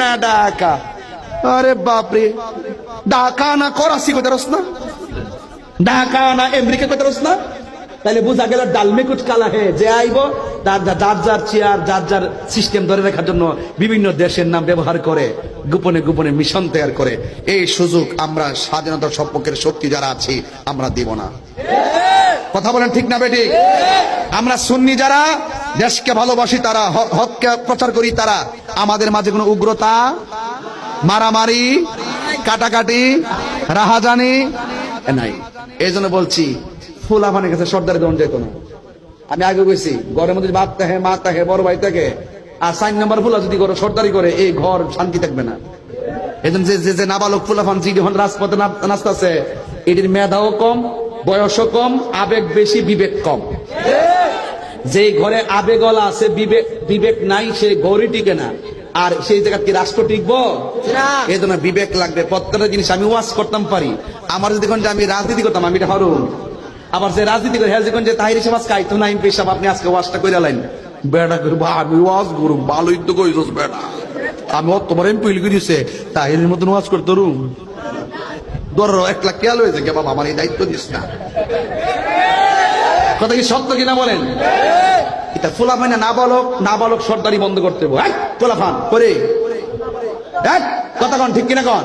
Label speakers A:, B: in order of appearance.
A: না ঢাকা আরে বাপরে। ঢাকা না করাচি রস না? ঢাকা না আমেরিকা রস না? তাহলে বোঝা গেল ডালমে কুচ কালা হে, যে আইব যার যার চেয়ার, যার যার সিস্টেম ধরে রাখার জন্য বিভিন্ন দেশের নাম ব্যবহার করে, গোপনে গোপনে মিশন তৈরি করে। এই সুযোগ আমরা স্বাধীনতার সপক্ষের শক্তি যারা আছি, আমরা দিব না। কথা বলেন ঠিক না বেটি আমরা সুন্নি যারা দেশকে ভালোবাসি তারা হককে প্রচার করি তারা। আমাদের মাঝে কোনো উগ্রতা, মারামারি, কাটাকাটি, রাহাজানি নাই। এই জন্য বলছি ফুল আফানের কাছে সর্দারে দন যেত না। আমি আগে গেছি ঘরের মধ্যে বাপ তাহে মা তাহে বড় ভাই থাকে, আর সাইন নাম্বার ফুলা যদি করো সর্দারি করে, এই ঘর শান্তি থাকবে না। এজন্য যে যে যে নাবালক ফুলাফান জি যখন রাজপথে নাচ- নাচতাছে, এটির মেধাও কম, বয়সও কম, আবেগ বেশি, বিবেক কম। যে ঘরে আবেগলা আছে বিবেক বিবেক নাই সে গৌরী টিকে না। আর সেই জায়গা কি রাষ্ট্র টিকবো? এই জন্য বিবেক লাগবে। প্রত্যেকটা জিনিস আমি ওয়াজ করতাম পারি। আমার যদি কোন যে আমি রাজনীতি করতাম আমি এটা হরুন। আবার যে রাজনীতি করে হ্যাঁ যে কোন যে তাহির সমাজ কাইতো না এমপি সাহেব আপনি আজকে ওয়াজটা করে লাইন। বেড়া করে বা আমি ওয়াজ করুম ভালোই তো কইছস বেড়া। আমি অত তোমার এমপি লিখে দিছে তাহিরের মতন ওয়াজ করতে রুম ধরো এক লাখ কেয়াল হয়েছে কে বাবা আমার এই দায়িত্ব দিস না। কথা কি সত্য কিনা বলেন? এটা ফুলাফান না বলক না বলক সর্দারি বন্ধ করতে হবে। ফুলাফান করে কথা কন, ঠিক কিনা কন?